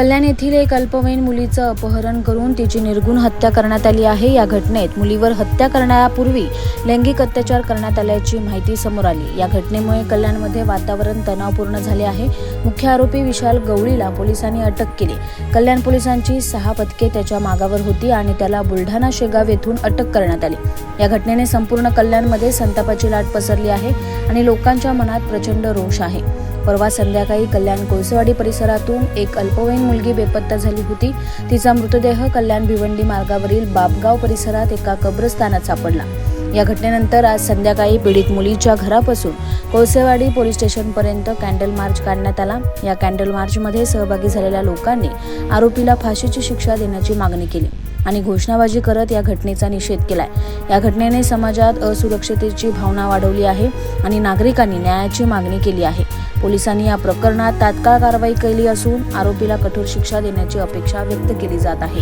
कल्याण येथील एक अल्पवयीन मुलीचं अपहरण करून तिची निर्गुण हत्या करण्यात आली आहे. या घटनेत मुलीवर हत्या करण्यापूर्वी लैंगिक अत्याचार करण्यात आल्याची माहिती समोर आली. या घटनेमुळे कल्याणमध्ये वातावरण तणावपूर्ण झाले आहे. मुख्य आरोपी विशाल गवळीला पोलिसांनी अटक केली. कल्याण पोलिसांची सहा पथके त्याच्या मागावर होती आणि त्याला बुलढाणा शेगाव येथून अटक करण्यात आली. या घटनेने संपूर्ण कल्याणमध्ये संतापाची लाट पसरली आहे आणि लोकांच्या मनात प्रचंड रोष आहे. परवा संध्याकाळी कल्याण कोळसेवाडी परिसरातून एक अल्पवयीन मुलगी बेपत्ता झाली होती. तिचा मृतदेह कल्याण भिवंडी मार्गावरील बापगाव परिसरात एका कब्रस्तानात सापडला. या घटनेनंतर आज संध्याकाळी पीडित मुलीच्या घरापासून कोळसेवाडी पोलीस स्टेशनपर्यंत कॅन्डल मार्च काढण्यात आला. या कॅन्डल मार्चमध्ये सहभागी झालेल्या लोकांनी आरोपीला फाशीची शिक्षा देण्याची मागणी केली आणि घोषणाबाजी करत या घटनेचा निषेध केलाय. या घटनेने समाजात असुरक्षिततेची भावना वाढवली आहे आणि नागरिकांनी न्यायाची मागणी केली आहे. पोलिसांनी या प्रकरणात तात्काळ कारवाई केली असून आरोपीला कठोर शिक्षा देण्याची अपेक्षा व्यक्त केली जात आहे.